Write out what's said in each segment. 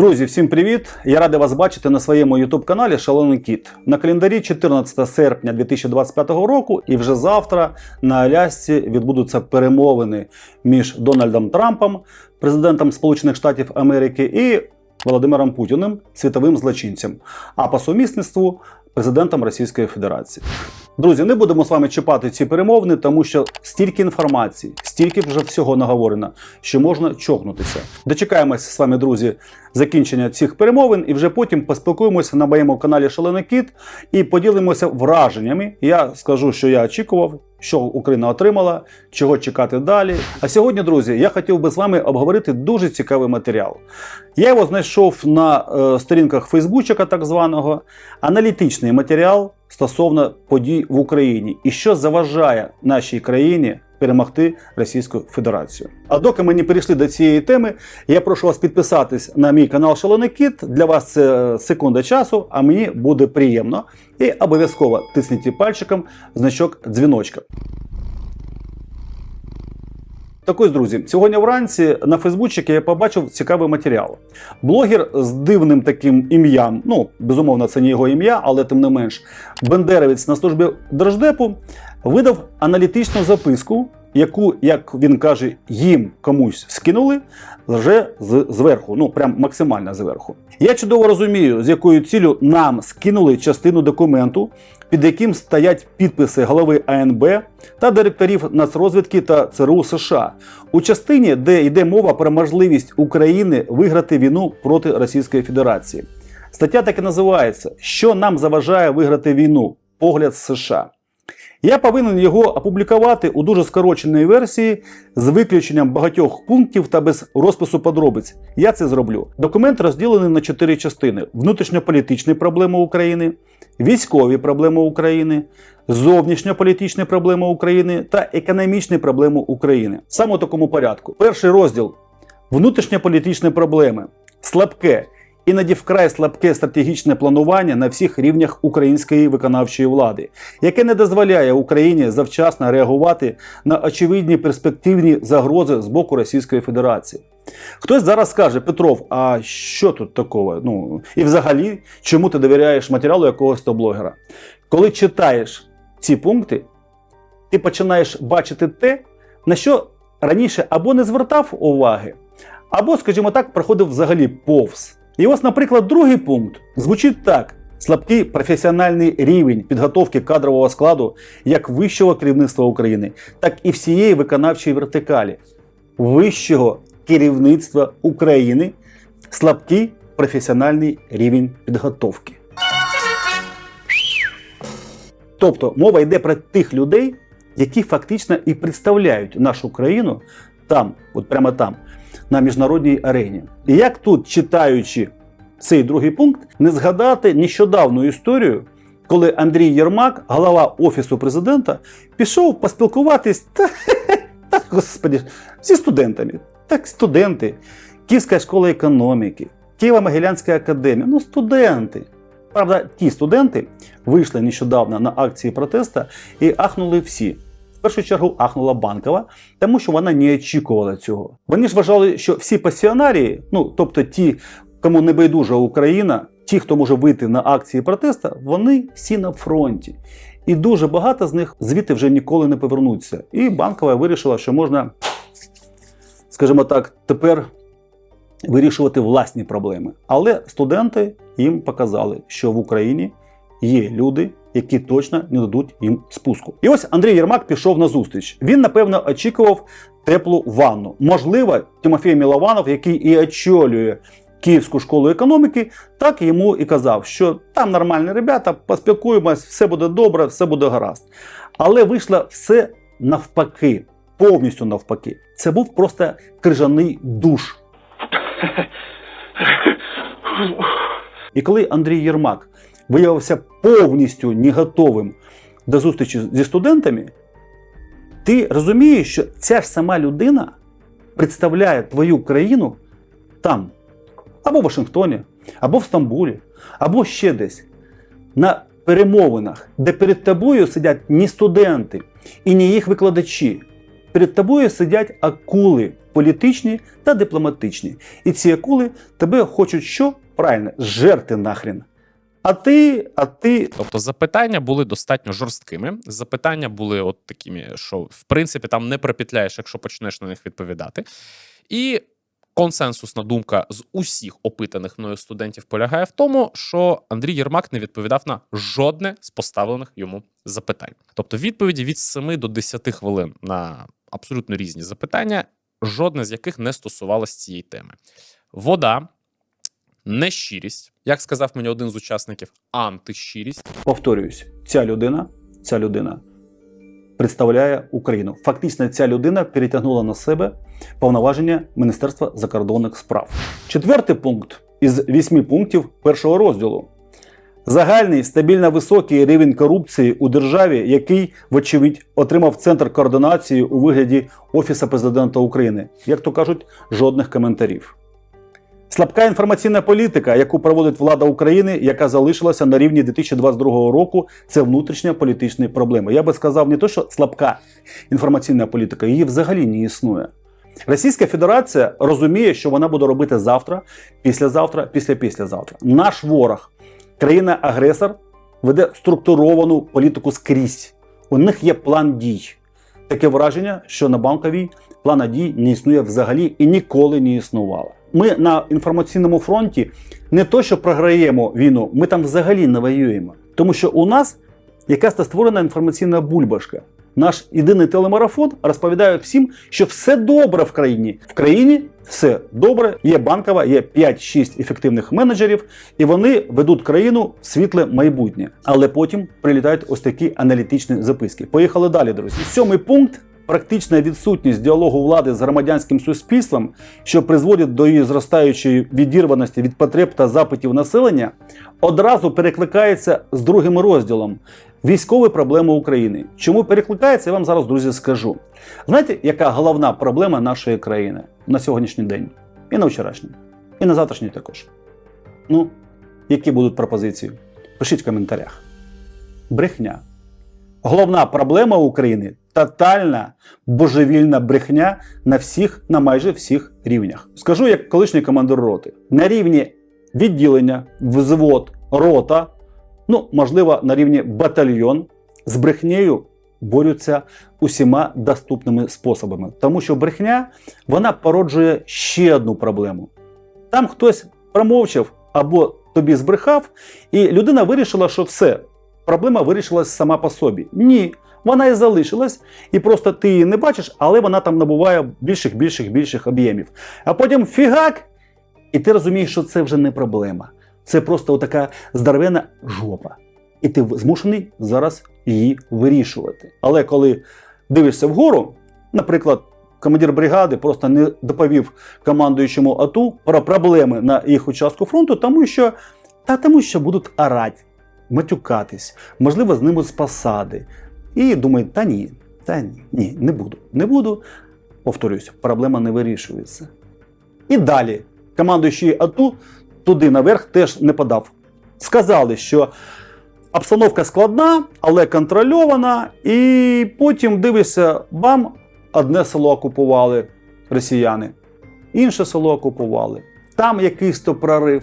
Друзі, всім привіт! Я радий вас бачити на своєму youtube каналі Шалений Кіт. На календарі 14 серпня 2025 року, і вже завтра на Алясці відбудуться перемовини між Дональдом Трампом, президентом Сполучених Штатів Америки, і Володимиром Путіним, світовим злочинцем, а по сумісництву президентом Російської Федерації. Друзі, не будемо з вами чіпати ці перемовини, тому що стільки інформації, стільки вже всього наговорено, що можна чокнутися. Дочекаємося з вами, друзі, закінчення цих перемовин, і вже потім поспілкуємося на моєму каналі Шалений Кіт і поділимося враженнями. Я скажу, що я очікував, що Україна отримала, чого чекати далі. А сьогодні, друзі, я хотів би з вами обговорити дуже цікавий матеріал. Я його знайшов на е, сторінках Фейсбучика, так званого, аналітичний матеріал стосовно подій в Україні і що заважає нашій країні перемогти Російську Федерацію. А доки ми не перейшли до цієї теми, я прошу вас підписатись на мій канал Шалений Кіт. Для вас це секунда часу, а мені буде приємно. І обов'язково тисніть пальчиком значок дзвіночка. Так ось, друзі, сьогодні вранці на Фейсбучці я побачив цікавий матеріал. Блогер з дивним таким ім'ям, ну, безумовно, це не його ім'я, але тим не менш, бендеровець на службі Держдепу видав аналітичну записку, яку, як він каже, їм комусь скинули вже зверху, ну прям максимально зверху. Я чудово розумію, з якою ціллю нам скинули частину документу, під яким стоять підписи голови АНБ та директорів Нацрозвідки та ЦРУ США у частині, де йде мова про можливість України виграти війну проти Російської Федерації. Стаття так і називається Що нам заважає виграти війну? Погляд США. Я повинен його опублікувати у дуже скороченій версії з виключенням багатьох пунктів та без розпису подробиць. Я це зроблю. Документ розділений на чотири частини: внутрішньополітичні проблеми України, військові проблеми України, зовнішньополітичні проблеми України та економічні проблеми України. Саме у такому порядку. Перший розділ внутрішньополітичні проблеми, слабке. Іноді вкрай слабке стратегічне планування на всіх рівнях української виконавчої влади, яке не дозволяє Україні завчасно реагувати на очевидні перспективні загрози з боку Російської Федерації. Хтось зараз скаже, Петров, а що тут такого? Ну і взагалі, чому ти довіряєш матеріалу якогось то блогера? Коли читаєш ці пункти, ти починаєш бачити те, на що раніше або не звертав уваги, або, скажімо так, проходив взагалі повз. І ось, наприклад, другий пункт звучить так: слабкий професіональний рівень підготовки кадрового складу як вищого керівництва України, так і всієї виконавчої вертикалі, вищого керівництва України, слабкий професіональний рівень підготовки. Тобто мова йде про тих людей, які фактично і представляють нашу країну там, от прямо там, на міжнародній арені. І як тут, читаючи цей другий пункт, не згадати нещодавну історію, коли Андрій Єрмак, голова Офісу президента, пішов поспілкуватись та, та господі, зі студентами. Так, студенти, Київська школа економіки, Києво-Могилянська академія, ну студенти. Правда, ті студенти вийшли нещодавно на акції протесту і ахнули всі. В першу чергу ахнула банкова, тому що вона не очікувала цього. Вони ж вважали, що всі пасіонарії, ну тобто ті, кому не байдужа Україна, ті, хто може вийти на акції протесту, вони всі на фронті. І дуже багато з них звідти вже ніколи не повернуться. І банкова вирішила, що можна, скажімо так, тепер вирішувати власні проблеми. Але студенти їм показали, що в Україні є люди, які точно не дадуть їм спуску. І ось Андрій Єрмак пішов на зустріч. Він, напевно, очікував теплу ванну. Можливо, Тимофій Мілованов, який і очолює Київську школу економіки, так йому і казав, що там нормальні ребята, поспілкуємось, все буде добре, все буде гаразд. Але вийшло все навпаки, повністю навпаки. Це був просто крижаний душ. І коли Андрій Єрмак виявився повністю не готовим до зустрічі зі студентами, ти розумієш, що ця ж сама людина представляє твою країну там, або в Вашингтоні, або в Стамбулі, або ще десь на перемовинах, де перед тобою сидять не студенти і не їх викладачі. Перед тобою сидять акули, політичні та дипломатичні. І ці акули тебе хочуть що? Правильно, жерти нахрен. А ти, а ти Тобто запитання були достатньо жорсткими. Запитання були от такими, що в принципі там не пропетляєш, якщо почнеш на них відповідати. І консенсусна думка з усіх опитаних мною студентів полягає в тому, що Андрій Єрмак не відповідав на жодне з поставлених йому запитань. Тобто відповіді від 7 до 10 хвилин на абсолютно різні запитання, жодне з яких не стосувалось цієї теми. Вода, нещирість, як сказав мені один з учасників, антищирість. повторююсь, ця людина, ця людина представляє Україну. Фактично, ця людина перетягнула на себе повноваження Міністерства закордонних справ. Четвертий пункт із вісьми пунктів першого розділу. Загальний стабільно високий рівень корупції у державі, який, вочевидь, отримав центр координації у вигляді Офісу президента України. Як то кажуть, жодних коментарів. Слабка інформаційна політика, яку проводить влада України, яка залишилася на рівні 2022 року, це внутрішня політична проблема. Я би сказав не то, що слабка інформаційна політика, її взагалі не існує. Російська Федерація розуміє, що вона буде робити завтра, післязавтра, після післязавтра. Наш ворог, країна-агресор, веде структуровану політику скрізь. У них є план дій. Таке враження, що на банковій плана дій не існує взагалі і ніколи не існувало. Ми на інформаційному фронті не то, що програємо війну, ми там взагалі не воюємо. Тому що у нас якась та створена інформаційна бульбашка. Наш єдиний телемарафон розповідає всім, що все добре в країні. В країні все добре, є банкова, є 5-6 ефективних менеджерів, і вони ведуть країну в світле майбутнє. Але потім прилітають ось такі аналітичні записки. Поїхали далі, друзі. Сьомий пункт. Практична відсутність діалогу влади з громадянським суспільством, що призводить до її зростаючої відірваності від потреб та запитів населення, одразу перекликається з другим розділом військові проблеми України. Чому перекликається, я вам зараз, друзі, скажу. Знаєте, яка головна проблема нашої країни на сьогоднішній день? І на вчорашній, і на завтрашній також. Ну, які будуть пропозиції? Пишіть в коментарях. Брехня. Головна проблема України тотальна божевільна брехня на всіх, на майже всіх рівнях. Скажу як колишній командир роти. На рівні відділення, взвод, рота, ну, можливо, на рівні батальйон з брехнею борються усіма доступними способами. Тому що брехня вона породжує ще одну проблему. Там хтось промовчав або тобі збрехав, і людина вирішила, що все, проблема вирішилась сама по собі. Ні, вона і залишилась, і просто ти її не бачиш, але вона там набуває більших, більших, більших об'ємів. А потім фігак, і ти розумієш, що це вже не проблема. Це просто така здоровена жопа. І ти змушений зараз її вирішувати. Але коли дивишся вгору, наприклад, командир бригади просто не доповів командуючому АТУ про проблеми на їх участку фронту, тому що, та тому що будуть орати, матюкатись, можливо, з ними з посади. І думає, та ні, та ні, ні, не буду. Не буду. Повторюсь, проблема не вирішується. І далі командуючий АТУ туди наверх теж не подав. Сказали, що обстановка складна, але контрольована, і потім дивишся, бам, одне село окупували росіяни, інше село окупували. Там якийсь то прорив,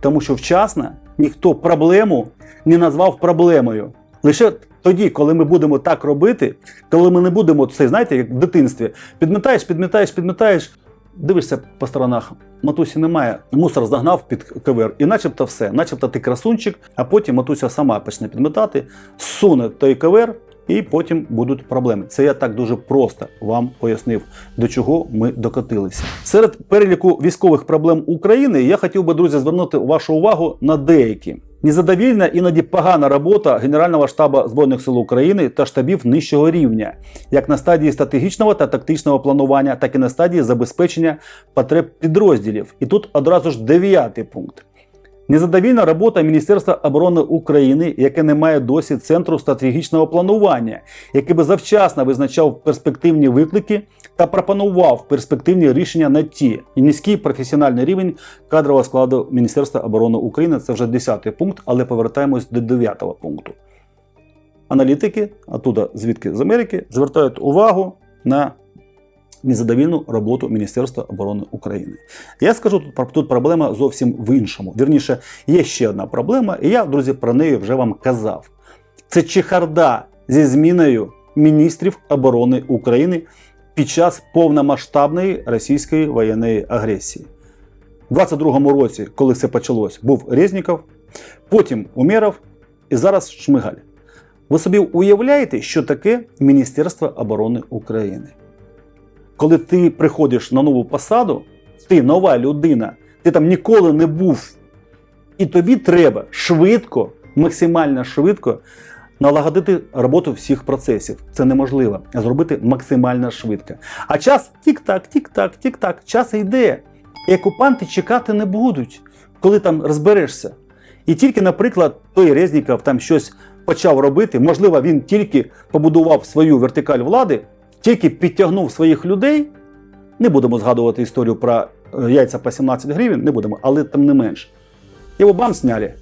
тому що вчасно ніхто проблему не назвав проблемою. Лише тоді, коли ми будемо так робити, коли ми не будемо це, знаєте, як в дитинстві, підмітаєш, підмітаєш, підмітаєш, дивишся по сторонах, матусі немає, мусор загнав під ковер, і начебто все, начебто ти красунчик, а потім матуся сама почне підметати, суне той ковер, і потім будуть проблеми. Це я так дуже просто вам пояснив, до чого ми докотилися. Серед переліку військових проблем України я хотів би, друзі, звернути вашу увагу на деякі. Незадовільна, іноді погана робота Генерального штабу Збройних сил України та штабів нижчого рівня, як на стадії стратегічного та тактичного планування, так і на стадії забезпечення потреб підрозділів. І тут одразу ж дев'ятий пункт. Незадовільна робота Міністерства оборони України, яке не має досі центру стратегічного планування, який би завчасно визначав перспективні виклики та пропонував перспективні рішення на ті і низький професіональний рівень кадрового складу Міністерства оборони України. Це вже 10 пункт, але повертаємось до 9 пункту. Аналітики, оттуда звідки з Америки, звертають увагу на незадовільну роботу Міністерства оборони України. Я скажу тут тут проблема зовсім в іншому. Вірніше, є ще одна проблема, і я, друзі, про неї вже вам казав. Це чехарда зі зміною міністрів оборони України під час повномасштабної російської воєнної агресії. У 22-му році, коли все почалось, був Резніков, потім Умєров і зараз Шмигаль. Ви собі уявляєте, що таке Міністерство оборони України? Коли ти приходиш на нову посаду, ти нова людина, ти там ніколи не був, і тобі треба швидко, максимально швидко налагодити роботу всіх процесів. Це неможливо, зробити максимально швидко. А час тік-так, тік-так, тік-так, час йде. І окупанти чекати не будуть, коли там розберешся. І тільки, наприклад, той Резніков там щось почав робити, можливо, він тільки побудував свою вертикаль влади, тільки підтягнув своїх людей. Не будемо згадувати історію про е, яйця по 17 гривень, не будемо, але тим не менш. Його бам сняли,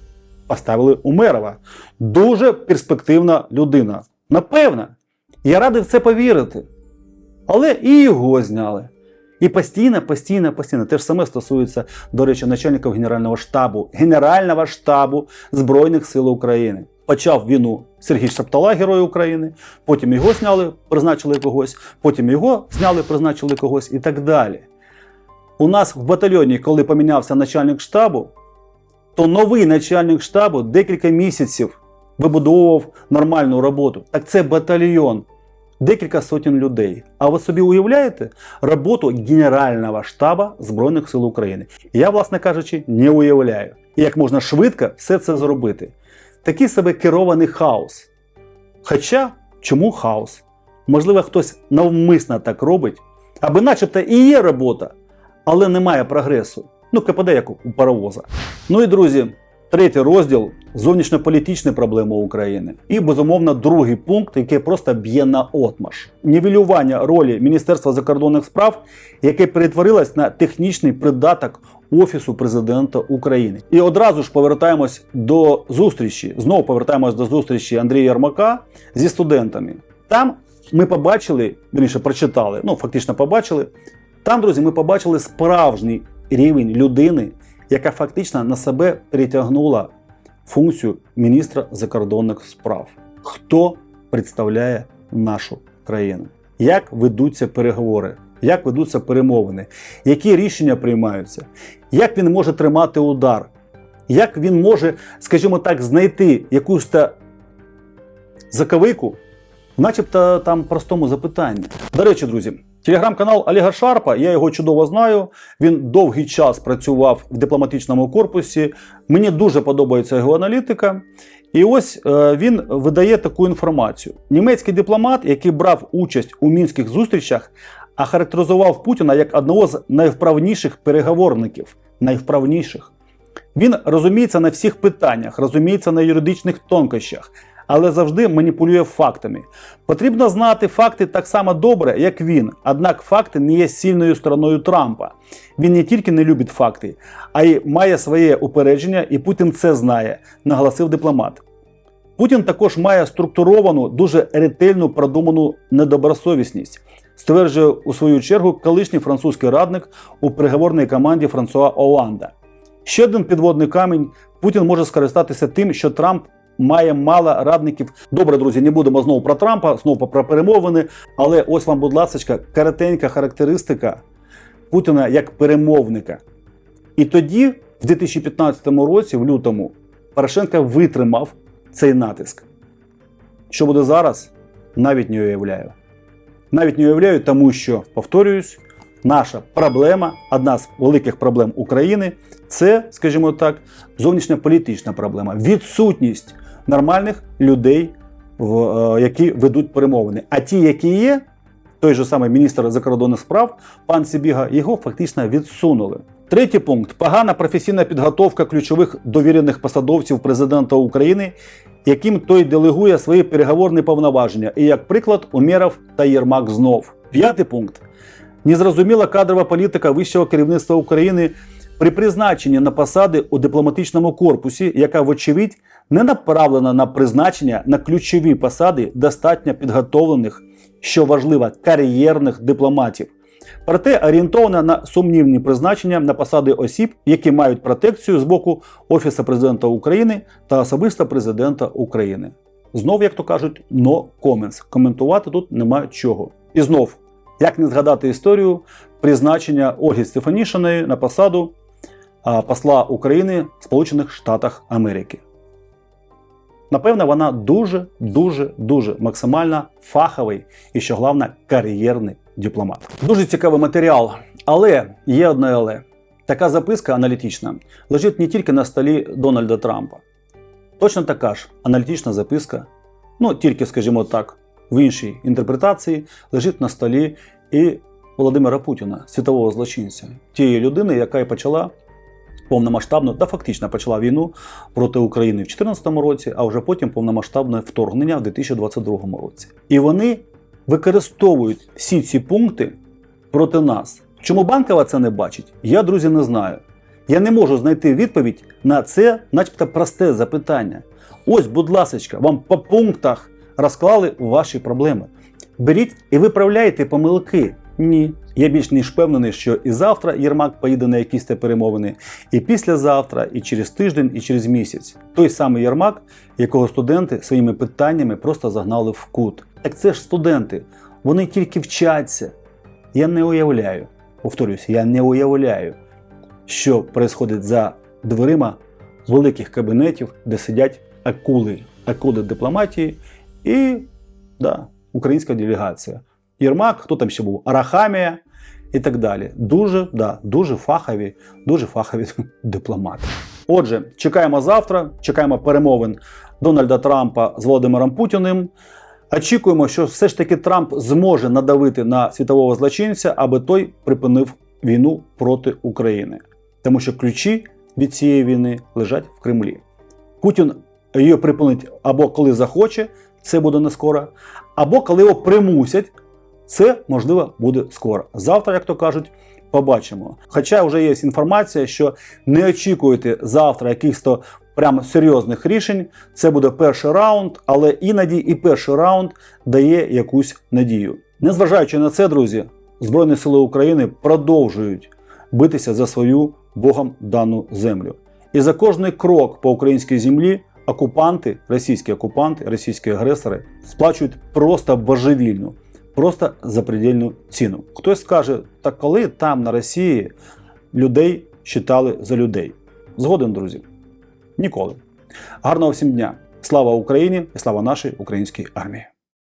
поставили Умерова. Дуже перспективна людина. Напевно, я радий в це повірити. Але і його зняли. І постійно, постійно, постійно. Те ж саме стосується, до речі, начальників Генерального штабу, Генерального штабу Збройних сил України. Почав війну Сергій Шаптала, герой України, потім його зняли, призначили когось, потім його зняли, призначили когось і так далі. У нас в батальйоні, коли помінявся начальник штабу, то новий начальник штабу декілька місяців вибудовував нормальну роботу. Так це батальйон, декілька сотень людей. А ви собі уявляєте роботу Генерального штабу Збройних сил України? Я, власне кажучи, не уявляю. І як можна швидко все це зробити. Такий себе керований хаос. Хоча, чому хаос? Можливо, хтось навмисно так робить, аби начебто і є робота, але немає прогресу. Ну, КПД як у паровоза. Ну і друзі, третій розділ зовнішньополітичні проблеми України. І безумовно другий пункт, який просто б'є на отмаш. Нівелювання ролі Міністерства закордонних справ, яке перетворилось на технічний придаток Офісу президента України. І одразу ж повертаємось до зустрічі. Знову повертаємось до зустрічі Андрія Ярмака зі студентами. Там ми побачили, вірніше прочитали, ну фактично побачили. Там, друзі, ми побачили справжній рівень людини, яка фактично на себе перетягнула функцію міністра закордонних справ. Хто представляє нашу країну? Як ведуться переговори? Як ведуться перемовини? Які рішення приймаються? Як він може тримати удар? Як він може, скажімо так, знайти якусь та заковику, начебто там простому запитанні? До речі, друзі, телеграм-канал Олега Шарпа, я його чудово знаю. Він довгий час працював в дипломатичному корпусі. Мені дуже подобається його аналітика. І ось е, він видає таку інформацію: німецький дипломат, який брав участь у мінських зустрічах, охарактеризував Путіна як одного з найвправніших переговорників. Найвправніших. Він розуміється на всіх питаннях, розуміється на юридичних тонкощах, але завжди маніпулює фактами. Потрібно знати факти так само добре, як він. Однак факти не є сильною стороною Трампа. Він не тільки не любить факти, а й має своє упередження, і Путін це знає, наголосив дипломат. Путін також має структуровану, дуже ретельну продуману недобросовісність, стверджує у свою чергу колишній французький радник у переговорній команді Франсуа Оланда. Ще один підводний камінь: Путін може скористатися тим, що Трамп має мало радників. Добре, друзі, не будемо знову про Трампа, знову про перемовини. Але ось вам, будь ласка, коротенька характеристика Путіна як перемовника. І тоді, в 2015 році, в лютому, Порошенко витримав цей натиск. Що буде зараз, навіть не уявляю. Навіть не уявляю, тому що, повторююсь, наша проблема, одна з великих проблем України, це, скажімо так, зовнішньополітична проблема. Відсутність нормальних людей, е, які ведуть перемовини. А ті, які є, той же самий міністр закордонних справ, пан Сібіга, його фактично відсунули. Третій пункт погана професійна підготовка ключових довірених посадовців президента України, яким той делегує свої переговорні повноваження. І як приклад, Умєров та Єрмак знов. П'ятий пункт незрозуміла кадрова політика вищого керівництва України при призначенні на посади у дипломатичному корпусі, яка, вочевидь, не направлена на призначення на ключові посади достатньо підготовлених, що важливо, кар'єрних дипломатів. Проте орієнтована на сумнівні призначення на посади осіб, які мають протекцію з боку Офісу президента України та особисто президента України. Знов, як то кажуть, no comments. Коментувати тут немає чого. І знов, як не згадати історію призначення Ольги Стефанішиної на посаду посла України в Сполучених Штатах Америки. Напевно, вона дуже, дуже, дуже максимально фаховий і, що головне, кар'єрний дипломат. Дуже цікавий матеріал, але є одне але. Така записка аналітична лежить не тільки на столі Дональда Трампа. Точно така ж аналітична записка, ну тільки, скажімо так, в іншій інтерпретації лежить на столі і Володимира Путіна, світового злочинця, тієї людини, яка і почала повномасштабну та фактично почала війну проти України в 2014 році, а вже потім повномасштабне вторгнення в 2022 році. І вони використовують всі ці пункти проти нас. Чому банкова це не бачить? Я, друзі, не знаю. Я не можу знайти відповідь на це, начебто, просте запитання. Ось, будь ласка, вам по пунктах розклали ваші проблеми. Беріть і виправляйте помилки. Ні. Я більш ніж впевнений, що і завтра Єрмак поїде на якісь те перемовини, і післязавтра, і через тиждень, і через місяць. Той самий Єрмак, якого студенти своїми питаннями просто загнали в кут. Так це ж студенти, вони тільки вчаться. Я не уявляю, повторюся, я не уявляю, що відбувається за дверима великих кабінетів, де сидять акули, акули дипломатії і да, українська делегація. Єрмак, хто там ще був? Арахамія і так далі. Дуже, да, дуже фахові, дуже фахові дипломати. Отже, чекаємо завтра, чекаємо перемовин Дональда Трампа з Володимиром Путіним. Очікуємо, що все ж таки Трамп зможе надавити на світового злочинця, аби той припинив війну проти України. Тому що ключі від цієї війни лежать в Кремлі. Путін її припинить або коли захоче, це буде не скоро, або коли його примусять, це можливо буде скоро. Завтра, як то кажуть, побачимо. Хоча вже є інформація, що не очікуйте завтра якихось то прямо серйозних рішень. Це буде перший раунд, але іноді і перший раунд дає якусь надію. Незважаючи на це, друзі, Збройні Сили України продовжують битися за свою Богом дану землю. І за кожний крок по українській землі окупанти, російські окупанти, російські агресори сплачують просто божевільну, просто запредельну ціну. Хтось скаже, та коли там на Росії людей считали за людей? Згоден, друзі. Ніколи. Гарного всім дня! Слава Україні і слава нашій українській армії!